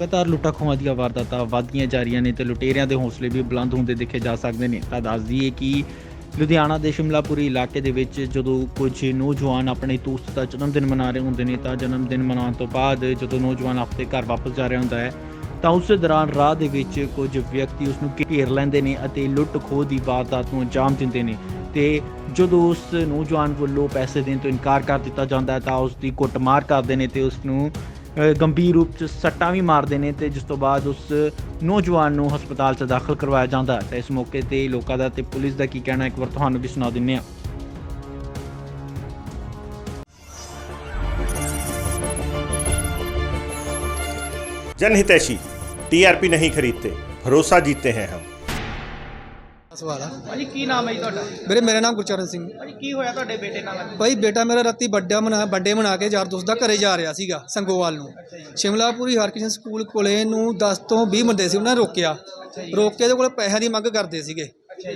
ਲਗਾਤਾਰ ਲੁੱਟਾਂ ਖੋਹਾਂ ਦੀਆਂ ਵਾਰਦਾਤਾਂ ਵਧਦੀਆਂ ਜਾ ਰਹੀਆਂ ਨੇ ਤੇ ਲੁਟੇਰਿਆਂ ਦੇ ਹੌਸਲੇ ਵੀ ਬੁਲੰਦ ਹੁੰਦੇ ਦੇਖੇ ਜਾ ਸਕਦੇ ਨੇ। ਤਾਂ ਦੱਸ ਦਈਏ ਕਿ ਲੁਧਿਆਣਾ ਦੇ ਸ਼ਿਮਲਾਪੁਰੀ ਇਲਾਕੇ ਦੇ ਵਿੱਚ ਜਦੋਂ ਕੁਝ ਨੌਜਵਾਨ ਆਪਣੇ ਦੋਸਤ ਦਾ ਜਨਮ ਦਿਨ ਮਨਾ ਰਹੇ ਹੁੰਦੇ ਨੇ ਤਾਂ ਜਨਮ ਦਿਨ ਮਨਾਉਣ ਤੋਂ ਬਾਅਦ ਜਦੋਂ ਨੌਜਵਾਨ ਆਪਣੇ ਘਰ ਵਾਪਸ ਜਾ ਰਿਹਾ ਹੁੰਦਾ ਹੈ, ਤਾਂ ਉਸ ਦੌਰਾਨ ਰਾਹ ਦੇ ਵਿੱਚ ਕੁਝ ਵਿਅਕਤੀ ਉਸ ਨੂੰ ਘੇਰ ਲੈਂਦੇ ਨੇ ਅਤੇ ਲੁੱਟ ਖੋਹ ਦੀ ਵਾਰਦਾਤ ਨੂੰ ਅੰਜਾਮ ਦਿੰਦੇ ਨੇ। ਤੇ ਜਦੋਂ ਉਸ ਨੌਜਵਾਨ ਵੱਲੋਂ ਪੈਸੇ ਦੇਣ ਤੋਂ ਇਨਕਾਰ ਕਰ ਦਿੱਤਾ ਜਾਂਦਾ ਹੈ ਤਾਂ ਉਸ ਦੀ ਕੁੱਟਮਾਰ ਕਰਦੇ ਨੇ ਤੇ ਉਸ ਨੂੰ ਗੰਭੀਰ ਰੂਪ 'ਚ ਸੱਟਾਂ ਵੀ ਮਾਰਦੇ ਨੇ ਤੇ ਜਿਸ ਤੋਂ ਬਾਅਦ ਉਸ ਨੌਜਵਾਨ ਨੂੰ ਹਸਪਤਾਲ 'ਚ ਦਾਖਲ ਕਰਵਾਇਆ ਜਾਂਦਾ ਹੈ ਤੇ ਇਸ ਮੌਕੇ ਤੇ ਲੋਕਾਂ ਦਾ ਤੇ ਪੁਲਿਸ ਦਾ ਕੀ ਕਹਿਣਾ ਇੱਕ ਵਾਰ ਤੁਹਾਨੂੰ ਵੀ ਸੁਣਾ ਦਿੰਨੇ ਆ जनहितैषी टीआरपी नहीं खरीदते भरोसा जीतते हैं हम ਸਵਾਲ ਆ। ਭਾਜੀ ਕੀ ਨਾਮ ਹੈ ਜੀ ਤੁਹਾਡਾ? ਵੀਰੇ ਮੇਰਾ ਨਾਮ ਗੁਰਚਰਨ ਸਿੰਘ। ਭਾਜੀ ਕੀ ਹੋਇਆ ਤੁਹਾਡੇ ਬੇਟੇ ਨਾਲ ਭਾਈ ਬੇਟਾ ਮੇਰਾ ਰਾਤੀ ਵੱਡਾ ਮਨਾ ਵੱਡੇ ਮਨਾ ਕੇ ਯਾਰ ਦੋਸਤ ਦਾ ਘਰੇ ਜਾ ਰਿਹਾ ਸੀਗਾ ਸੰਗੋਵਾਲ ਨੂੰ। ਸ਼ਿਮਲਾਪੁਰੀ ਹਰਕ੍ਰਿਸ਼ਨ ਸਕੂਲ ਕੋਲੇ ਨੂੰ 10 ਤੋਂ 20 ਬੰਦੇ ਸੀ ਉਹਨਾਂ ਨੇ ਰੋਕਿਆ। ਰੋਕ ਕੇ ਇਹਦੇ ਕੋਲ ਪੈਸਿਆਂ ਦੀ ਮੰਗ ਕਰਦੇ ਸੀਗੇ।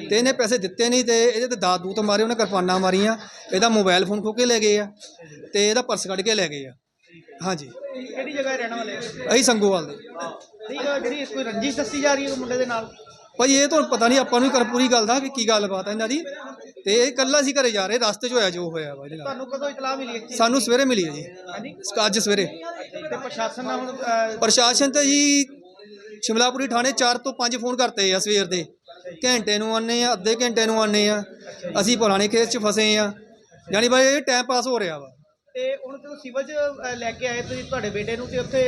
ਤੇ ਇਹਨੇ ਪੈਸੇ ਦਿੱਤੇ ਨਹੀਂ ਤੇ ਇਹਦੇ ਤੇ ਦਾਤ ਦੂਤ ਮਾਰੇ ਉਹਨੇ ਕਿਰਪਾਨਾਂ ਮਾਰੀਆਂ। ਇਹਦਾ ਮੋਬਾਈਲ ਫੋਨ ਖੋ ਕੇ ਲੈ ਗਏ ਆ ਤੇ ਇਹਦਾ ਪਰਸ ਕੱਢ ਕੇ ਲੈ ਗਏ ਆ। ਹਾਂਜੀ। ਕਿਹੜੀ ਜਗ੍ਹਾ ਰਹਿਣ ਵਾਲੇ ਹੋ? ਅਸੀਂ ਸੰਗੋਵਾਲ ਦੇ। ਠੀਕ ਹੈ ਜਿਹੜੀ ਕੋਈ ਰੰਜਿਸ਼ ਦੱਸੀ ਜਾ ਰਹੀ ਹੈ ਮੁੰਡੇ ਦੇ ਨਾਲ? ਭਾਈ ਇਹ ਤੁਹਾਨੂੰ ਪਤਾ ਨਹੀਂ ਆਪਾਂ ਨੂੰ ਕਰ ਪੂਰੀ ਗੱਲ ਦਾ ਕਿ ਕੀ ਗੱਲਬਾਤ ਹੈ ਇਹਨਾਂ ਦੀ। ਤੇ ਇਹ ਇਕੱਲਾ ਸੀ ਘਰੇ ਜਾ ਰਹੇ ਰਸਤੇ 'ਚ ਹੋਇਆ ਜੋ ਹੋਇਆ ਵਾ ਇਹਦੇ ਨਾਲ। ਤੁਹਾਨੂੰ ਕਦੋਂ ਇਤਲਾਹ ਮਿਲੀ ਚੀਜ਼ ਸਾਨੂੰ ਸਵੇਰੇ ਮਿਲੀ ਹੈ ਜੀ। ਅੱਜ ਸਵੇਰੇ। ਤੇ ਪ੍ਰਸ਼ਾਸਨ ਨਾਲ ਹੁਣ ਅਹ, ਪ੍ਰਸ਼ਾਸਨ ਤੇ ਜੀ ਸ਼ਿਮਲਾਪੁਰੀ ਥਾਣੇ 4 ਤੋਂ 5 ਫੋਨ ਕਰਤੇ ਆ ਸਵੇਰ ਦੇ। ਘੰਟੇ ਨੂੰ ਆਨੇ ਆ ਅੱਧੇ ਘੰਟੇ ਨੂੰ ਆਨੇ ਆ। ਅਸੀਂ ਪੁਰਾਣੇ ਖੇਤ 'ਚ ਫਸੇ ਆ। ਯਾਨੀ ਬਾਈ ਇਹ ਟਾਈਮ ਪਾਸ ਹੋ ਰਿਹਾ ਵਾ। ਤੇ ਹੁਣ ਜਦੋਂ ਸਿਵਲ 'ਚ ਲੈ ਕੇ ਆਏ ਤੁਸੀਂ ਤੁਹਾਡੇ ਬੇਟੇ ਨੂੰ ਤੇ ਉੱਥੇ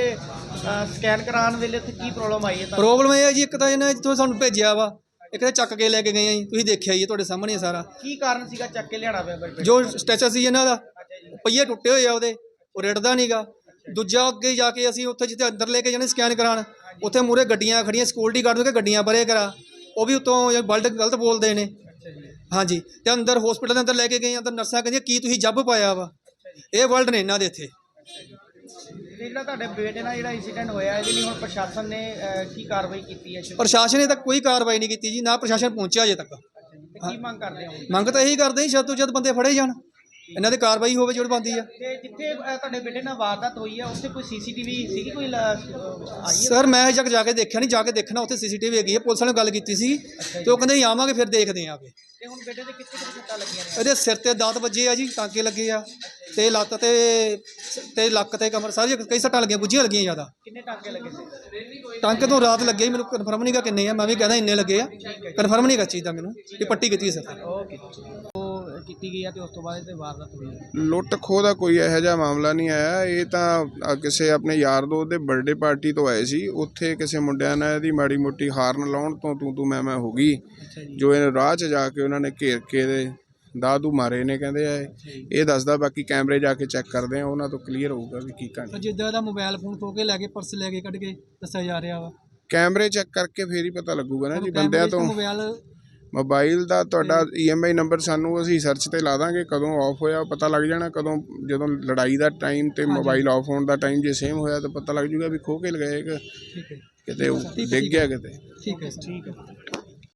ਸਕੈਨ ਕਰਾਉਣ ਵੇਲੇ ਉੱਥੇ ਕੀ ਪ੍ਰੋਬਲਮ ਆਈ ਹੈ ਤੁਹਾਨੂੰ ਪ੍ਰੋਬਲਮ ਇਹ ਹੈ ਜੀ ਇੱਕ ਤਾਂ ਇਹਨੇ ਜਿੱਥੋਂ ਸਾਨੂੰ ਭੇਜਿਆ ਵਾ ਇੱਕ ਤਾਂ ਚੱਕ ਕੇ ਲੈ ਕੇ ਗਏ ਆ ਜੀ ਤੁਸੀਂ ਦੇਖਿਆ ਹੀ ਹੈ ਤੁਹਾਡੇ ਸਾਹਮਣੇ ਹੀ ਸਾਰਾ। ਕੀ ਕਾਰਨ ਸੀਗਾ ਚੱਕ ਕੇ ਲਿਆਣਾ ਪਿਆ ਬੇਟੇ? ਜੋ ਸਟੈਚਰ ਸੀ ਇਹਨਾਂ ਦਾ ਪਹੀਏ ਟੁੱਟੇ ਹੋਏ ਆ ਉਹਦੇ ਉਹ ਰਿੜਦਾ ਨਹੀਂਗਾ ਦੂਜਾ ਅੱਗੇ ਜਾ ਕੇ ਅਸੀਂ ਉੱਥੇ ਜਿੱਥੇ ਅੰਦਰ ਲੈ ਕੇ ਜਾਣੇ ਸਕੈਨ ਕਰਾਉਣ ਉੱਥੇ ਮੂਰੇ ਗੱਡੀਆਂ ਖੜੀਆਂ ਸਿਕਿਉਰਿਟੀ ਗਾਰਡ ਨੂੰ ਕਿ ਗੱਡੀਆਂ ਬਰੇ ਕਰਾ। ਉਹ ਵੀ ਉਤੋਂ ਬਲਡ ਗਲਤ ਬੋਲਦੇ ਨੇ। ਹਾਂਜੀ ਤੇ ਅੰਦਰ ਹਸਪੀਟਲ ਦੇ ਅੰਦਰ ਲੈ ਕੇ ਗਏ ਅੰਦਰ ਨਰਸਾਂ ਕਹਿੰਦੀਆਂ ਕੀ ਤੁਸੀਂ ਜੱਬ ਪਾਇਆ ਵਾ? ਇਹ ਵਰਲਡ ਨੇ ਇਹਨਾਂ ਦੇ ਇੱਥੇ। ਜਿਹੜਾ ਤੁਹਾਡੇ ਬੇਟੇ ਨਾਲ ਜਿਹੜਾ ਇੰਸੀਡੈਂਟ ਹੋਇਆ ਇਹਦੇ ਲਈ ਹੁਣ ਪ੍ਰਸ਼ਾਸਨ ਨੇ ਅਹ, ਕੀ ਕਾਰਵਾਈ ਕੀਤੀ ਹੈ ਤੇ ਪ੍ਰਸ਼ਾਸਨ ਨੇ ਤਾਂ ਕੋਈ ਕਾਰਵਾਈ ਨਹੀਂ ਕੀਤੀ ਜੀ ਨਾ ਪ੍ਰਸ਼ਾਸਨ ਪਹੁੰਚਿਆ ਅਜੇ ਤੱਕ। ਕੀ ਮੰਗ ਕਰਦੇ ਹੋ? ਮੰਗ ਤਾਂ ਇਹੀ ਕਰਦੇ ਜੀ ਜਦ ਤੋਂ ਜਦ ਬੰਦੇ ਫੜੇ ਜਾਣ। ਇਹਨਾਂ ਦੀ ਕਾਰਵਾਈ ਹੋਵੇ ਜਿਹੜੀ ਬੰਦੀ ਆ। ਤੇ ਜਿੱਥੇ ਤੁਹਾਡੇ ਬੇਟੇ ਨਾਲ ਵਾਰਦਾਤ ਹੋਈ ਹੈ ਉੱਥੇ ਕੋਈ ਸੀਸੀਟੀਵੀ ਸੀਗੀ ਕੋਈ ਲ- ਆਈ ਹੈ ਸਰ ਮੈਂ ਤੱਕ ਜਾ ਕੇ ਦੇਖਿਆ ਨਹੀਂ ਜਾ ਕੇ ਦੇਖਣਾ ਉੱਥੇ ਸੀਸੀਟੀਵੀ ਹੈਗੀ ਹੈ ਪੁਲਿਸ ਨਾਲ ਗੱਲ ਕੀਤੀ ਸੀ। ਤੇ ਉਹ ਕਹਿੰਦੇ ਅਸੀਂ ਆਵਾਂਗੇ ਫਿਰ ਦੇਖਦੇ ਆਂ ਕੇ। ਤੇ ਹੁਣ ਬੇਟੇ ਦੇ ਕਿੱਥੇ ਕਿੱਥੇ ਸੱਟਾਂ ਲੱਗੀਆਂ ਨੇ? ਇਹਦੇ ਸਿਰ ਤੇ ਦਾਤ ਵੱਜੇ ਆ ਜੀ ਟਾਂਕੇ ਲੱਗੇ ਆ ਤੇ ਲੱਤ ਤੇ ਤੇ ਲੱਕ ਤੇ ਕਮਰ ਸਾਰੀ ਕਈ ਸੱਟਾਂ ਲੱਗੀਆਂ ਗੁੱਝੀਆਂ ਲੱਗੀਆਂ ਜ਼ਿਆਦਾ। ਕਿੰਨੇ ਟਾਂਕੇ ਲੱਗੇ ਸੀ? ਟਾਂਕੇ ਤੋਂ ਰਾਤ ਲੱਗੇ ਸੀ, ਮੈਨੂੰ ਕਨਫਰਮ ਨਹੀਂਗਾ ਕਿੰਨੇ ਆ ਮੈਂ ਵੀ ਕਹਿੰਦਾ ਇੰਨੇ ਲੱਗੇ ਆ। ਕਨਫਰਮ ਨਹੀਂਗਾ ਚੀਜ਼ ਦਾ ਮੈਨੂੰ ਕਿ ਪੱਟੀ ਕੀਤੀ ਸਿਰ ਤੇ। ਓਕੇ। ਕੀਤੀ ਗਈ ਹੈ ਤੇ ਉਸ ਤੋਂ ਬਾਅਦ ਤੇ ਵਾਰਦਾਤ ਹੋਈ ਹੈ ਲੁੱਟ ਖੋਹ ਦਾ ਕੋਈ ਇਹੋ ਜਿਹਾ ਮਾਮਲਾ ਨਹੀਂ ਆਇਆ। ਇਹ ਤਾਂ ਕਿਸੇ ਆਪਣੇ ਯਾਰ ਦੋਸਤ ਦੇ ਬਰਥਡੇ ਪਾਰਟੀ ਤੋਂ ਆਏ ਸੀ। ਉੱਥੇ ਕਿਸੇ ਮੁੰਡਿਆਂ ਨੇ ਇਹਦੀ ਮਾੜੀ ਮੋਟੀ ਹਾਰਨ ਲਾਉਣ ਤੋਂ ਤੂੰ ਤੂੰ ਮੈਂ ਮੈਂ ਹੋ ਗਈ। ਜੋ। ਇਹ ਰਾਹ 'ਚ ਜਾ ਕੇ ਉਹਨਾਂ ਨੇ ਘੇਰ ਕੇ ਦੇ ਦਾਦੂ ਮਾਰੇ ਨੇ ਕਹਿੰਦੇ ਆ ਇਹ। ਇਹ ਦੱਸਦਾ ਬਾਕੀ ਕੈਮਰੇ ਜਾ ਕੇ ਚੈੱਕ ਕਰਦੇ ਆ। ਉਹਨਾਂ ਤੋਂ ਕਲੀਅਰ ਹੋਊਗਾ ਵੀ ਕੀ ਕਹਾਣੀ। ਜਿੱਦਾਂ ਦਾ ਮੋਬਾਈਲ ਫੋਨ ਖੋ ਕੇ ਲੈ ਕੇ ਪਰਸ ਲੈ ਕੇ ਕੱਢ ਕੇ ਦੱਸਿਆ ਜਾ ਰਿਹਾ ਵਾ। ਕੈਮਰੇ ਚੈੱਕ ਕਰਕੇ ਫੇਰ ਹੀ ਪਤਾ ਲੱਗੂਗਾ ਨਾ ਜੀ ਬੰਦਿਆਂ ਤੋਂ। ਮੋਬਾਈਲ ਮੋਬਾਈਲ ਦਾ ਤੁਹਾਡਾ ਈਐਮਆਈ ਨੰਬਰ ਸਾਨੂੰ ਅਸੀਂ ਸਰਚ ਤੇ ਲਾ ਦਾਂਗੇ ਕਦੋਂ ਆਫ ਹੋਇਆ ਪਤਾ ਲੱਗ ਜਾਣਾ ਕਦੋਂ ਜਦੋਂ ਲੜਾਈ ਦਾ ਟਾਈਮ ਤੇ ਮੋਬਾਈਲ ਆਫ ਹੋਣ ਦਾ ਟਾਈਮ ਜੇ ਸੇਮ ਹੋਇਆ ਤਾਂ ਪਤਾ ਲੱਗ ਜੂਗਾ ਵੀ ਖੋ ਕੇ ਲਗਾਏ ਕਿ ਠੀਕ ਹੈ ਕਿਤੇ ਉਹ ਡਿੱਗ ਗਿਆ ਕਿਤੇ। ਠੀਕ ਹੈ ਸਰ ਠੀਕ ਹੈ।